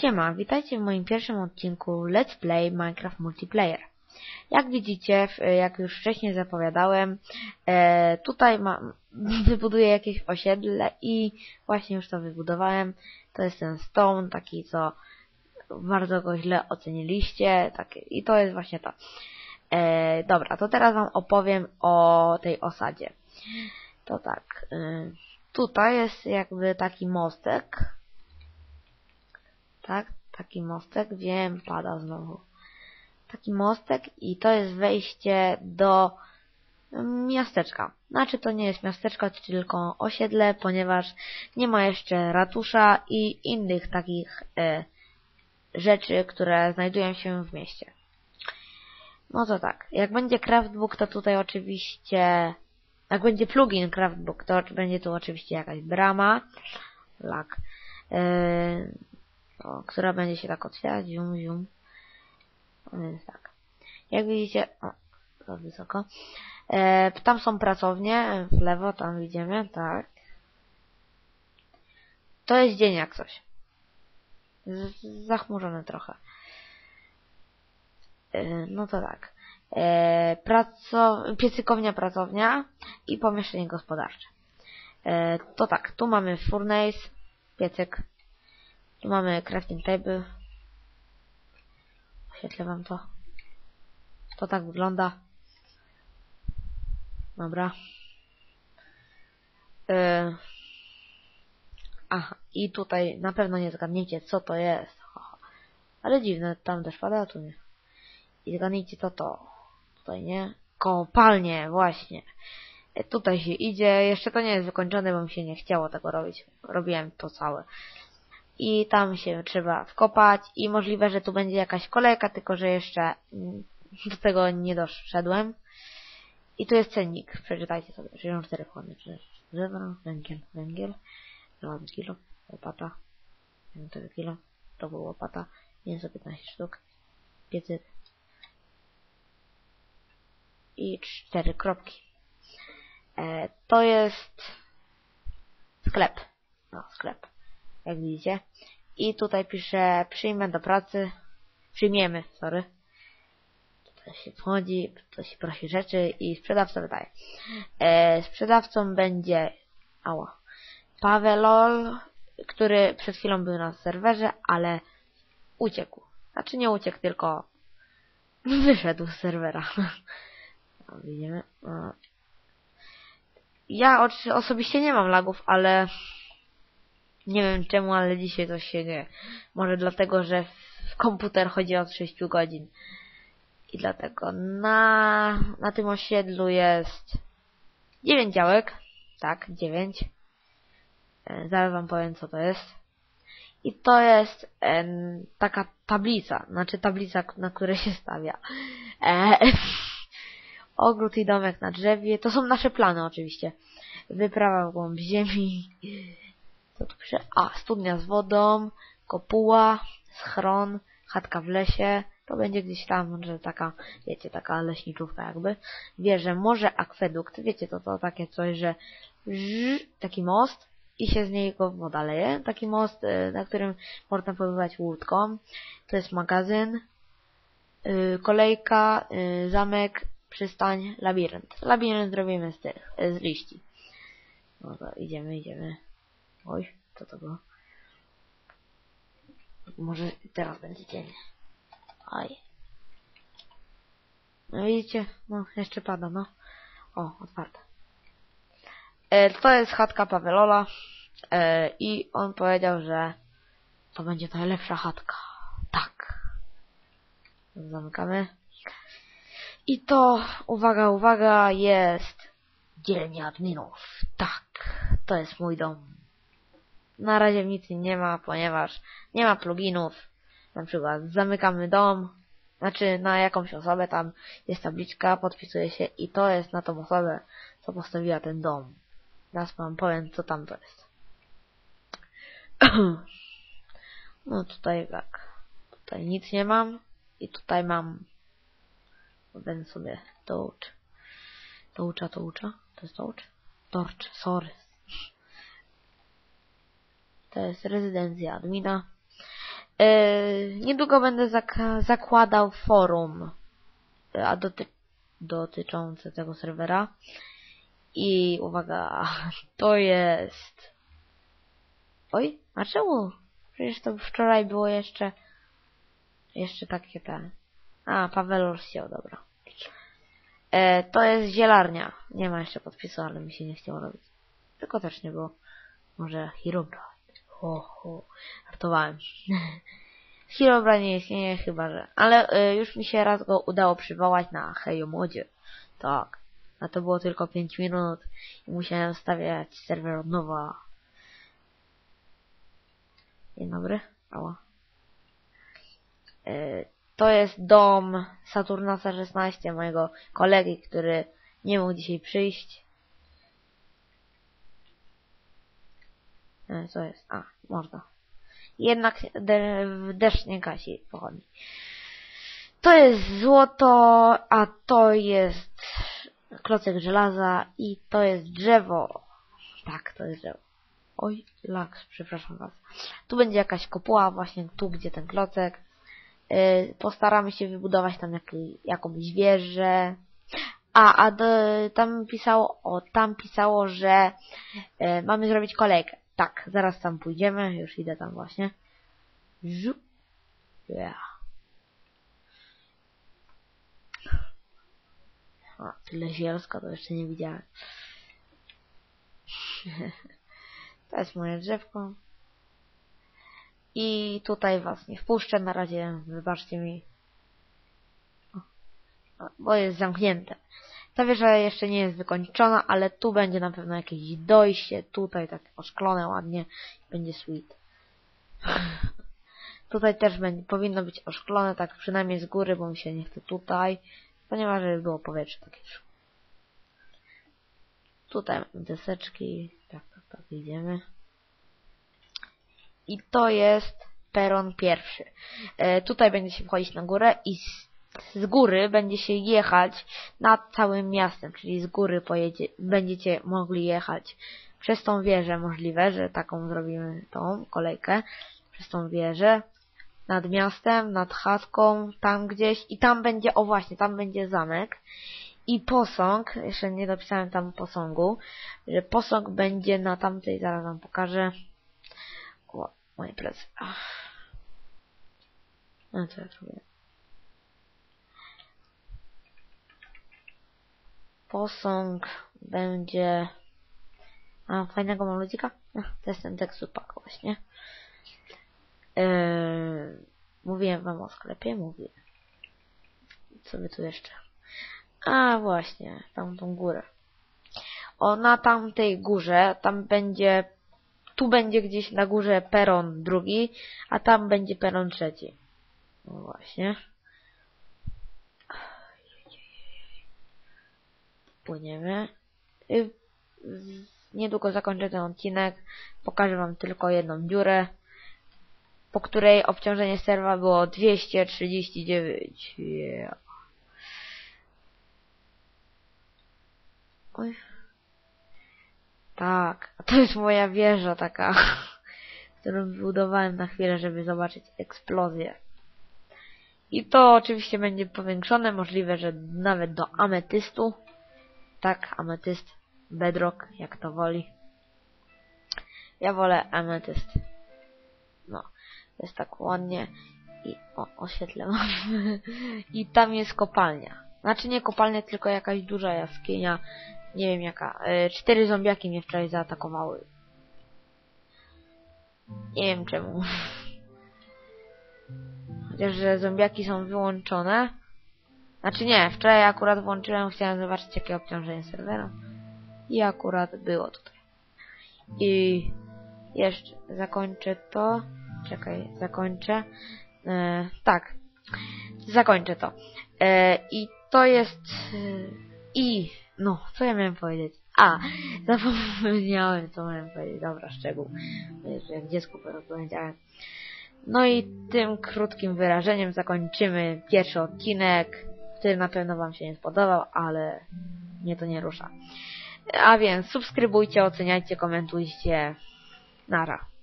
Siema, witajcie w moim pierwszym odcinku Let's Play Minecraft Multiplayer. Jak widzicie, jak już wcześniej zapowiadałem, e, tutaj mam, wybuduję jakieś osiedle i właśnie już to wybudowałem. To jest ten stone, taki co bardzo go źle oceniliście, taki, i to jest właśnie to. E, dobra, to teraz wam opowiem o tej osadzie. To tak, y, tutaj jest jakby taki mostek, tak, taki mostek, wiem, pada znowu. Taki mostek i to jest wejście do miasteczka. Znaczy to nie jest miasteczko, tylko osiedle, ponieważ nie ma jeszcze ratusza i innych takich e, rzeczy, które znajdują się w mieście. No to tak, jak będzie craftbook, to tutaj oczywiście, jak będzie plugin craftbook, to będzie tu oczywiście jakaś brama, lak, e, o, która będzie się tak otwierać, zium, zium. No Więc tak. Jak widzicie, o, za wysoko. E, tam są pracownie, w lewo, tam widzimy, tak. To jest dzień jak coś. Z, zachmurzone trochę. E, no to tak. E, praco, piecykownia, pracownia i pomieszczenie gospodarcze. E, to tak, tu mamy furnace, piecyk, tu mamy crafting table. Oświetlę wam to. To tak wygląda. Dobra. Yy. Aha, i tutaj na pewno nie zgadniecie, co to jest. Ale dziwne, tam też pada, tu nie. I zgadnijcie, co to. Tutaj nie. Kopalnie, właśnie. E, Tutaj się idzie. Jeszcze to nie jest wykończone, bo mi się nie chciało tego robić. Robiłem to całe i tam się trzeba wkopać i możliwe, że tu będzie jakaś kolejka, tylko że jeszcze mm, do tego nie doszedłem. I tu jest cennik, przeczytajcie sobie, 64 chłony, drzewa, węgiel, węgiel, żelazo kilo, łopata, 4 kilo, to była łopata, mięso 15 sztuk, piecyk. I 4 kropki. E, to jest sklep, no sklep jak widzicie. I tutaj piszę przyjmę do pracy, przyjmiemy, sorry. Tutaj się wchodzi, to się prosi rzeczy i sprzedawca wydaje. E, sprzedawcą będzie, ała, Pawelol, który przed chwilą był na serwerze, ale uciekł. Znaczy nie uciekł, tylko wyszedł z serwera. No, widzimy. No. Ja osobiście nie mam lagów, ale nie wiem czemu, ale dzisiaj coś się dzieje. Może dlatego, że w komputer chodzi od 6 godzin. I dlatego na, na tym osiedlu jest 9 działek. Tak, 9. E, Zaraz wam powiem co to jest. I to jest em, taka tablica, znaczy tablica, na której się stawia. E, ogród i domek na drzewie. To są nasze plany oczywiście. Wyprawa w głąb ziemi. Co tu pisze? A, studnia z wodą, kopuła, schron, chatka w lesie. To będzie gdzieś tam, że taka, wiecie, taka leśniczówka jakby. Wieże, może akwedukt. Wiecie, to to takie coś, że taki most i się z niego woda leje. Taki most, y, na którym można pływać łódką. To jest magazyn, y, kolejka, y, zamek, przystań, labirynt. Labirynt robimy z tych, z liści. No to idziemy, idziemy. Oj, co to było? Może teraz będzie dzień. Oj. No widzicie? No, jeszcze pada, no. O, otwarte. E, to jest chatka Pawelola. E, I on powiedział, że to będzie najlepsza chatka. Tak. Zamykamy. I to, uwaga, uwaga, jest dzielnia adminów. Tak, to jest mój dom. Na razie nic nie ma, ponieważ nie ma pluginów. Na przykład zamykamy dom, znaczy na jakąś osobę tam jest tabliczka, podpisuje się i to jest na tą osobę, co postawiła ten dom. Teraz wam powiem, co tam to jest. No tutaj tak. Tutaj nic nie mam i tutaj mam będę sobie touch. Toucha, toucha. To jest touch? Torch, sorry. To jest rezydencja admina. Yy, niedługo będę zak zakładał forum yy, a doty dotyczące tego serwera. I uwaga, to jest... Oj, a czemu? Przecież to wczoraj było jeszcze... Jeszcze takie te... A, Paweł się dobra. E, to jest zielarnia. Nie ma jeszcze podpisu, ale mi się nie chciało robić. Tylko też nie było. Może Herobrine. Ho, ho. Artowałem. Herobrine nie istnieje chyba, że... Ale e, już mi się raz go udało przywołać na Hejo Modzie. Tak. A to było tylko 5 minut i musiałem stawiać serwer od nowa. Dzień dobry. Ała. E, to jest dom Saturnasa 16, mojego kolegi, który nie mógł dzisiaj przyjść. Co jest? A, można. Jednak de deszcz nie gasi pochodni. To jest złoto, a to jest klocek żelaza i to jest drzewo. Tak, to jest drzewo. Oj, laks, przepraszam was. Tu będzie jakaś kopuła, właśnie tu, gdzie ten klocek. Yy, postaramy się wybudować tam jak, jakąś wieżę. A, a do, tam pisało, o, tam pisało, że yy, mamy zrobić kolejkę. Tak, zaraz tam pójdziemy, już idę tam właśnie. Żu. Yeah. A, tyle zielska to jeszcze nie widziałem. to jest moje drzewko. I tutaj was nie wpuszczę na razie, wybaczcie mi. Bo jest zamknięte. Ta wieża jeszcze nie jest wykończona, ale tu będzie na pewno jakieś dojście. Tutaj tak oszklone ładnie. Będzie sweet. tutaj też będzie, powinno być oszklone, tak przynajmniej z góry, bo mi się nie chce tutaj. Ponieważ żeby było powietrze takie. Tutaj deseczki. Tak, tak, tak, idziemy. I to jest peron pierwszy. E, tutaj będzie się wchodzić na górę i z góry będzie się jechać nad całym miastem, czyli z góry pojedzie, będziecie mogli jechać przez tą wieżę możliwe, że taką zrobimy tą kolejkę, przez tą wieżę, nad miastem, nad chatką, tam gdzieś i tam będzie, o właśnie, tam będzie zamek i posąg, jeszcze nie dopisałem tam posągu, że posąg będzie na tamtej, zaraz wam pokażę. O, moje plecy. No co ja robię? Posąg będzie... A, fajnego mam ludzika? To jest ten tekst pak właśnie. Yy, mówiłem wam o sklepie, mówię. Co by tu jeszcze? A właśnie, tamtą górę. O, na tamtej górze, tam będzie, tu będzie gdzieś na górze peron drugi, a tam będzie peron trzeci. No właśnie. Płyniemy. Niedługo zakończę ten odcinek. Pokażę wam tylko jedną dziurę po której obciążenie serwa było 239. Yeah. Oj. Tak, to jest moja wieża taka, którą wybudowałem na chwilę, żeby zobaczyć eksplozję. I to oczywiście będzie powiększone, możliwe, że nawet do ametystu. Tak, ametyst, bedrock, jak to woli. Ja wolę ametyst. No. To jest tak ładnie. I o, oświetlę mam. I tam jest kopalnia. Znaczy nie kopalnia, tylko jakaś duża jaskinia. Nie wiem jaka. E, cztery zombiaki mnie wczoraj zaatakowały. Nie wiem czemu. Chociaż, że zombiaki są wyłączone. Znaczy nie, wczoraj akurat włączyłem, chciałem zobaczyć jakie obciążenie serwera. I akurat było tutaj. I jeszcze zakończę to. Czekaj, zakończę. E, tak, zakończę to. E, I to jest... E, I... No, co ja miałem powiedzieć? A, zapomniałem, co miałem powiedzieć. Dobra, szczegół. Jak dziecku powiedziałem. No i tym krótkim wyrażeniem zakończymy pierwszy odcinek, który na pewno Wam się nie spodobał, ale mnie to nie rusza. A więc subskrybujcie, oceniajcie, komentujcie. Nara.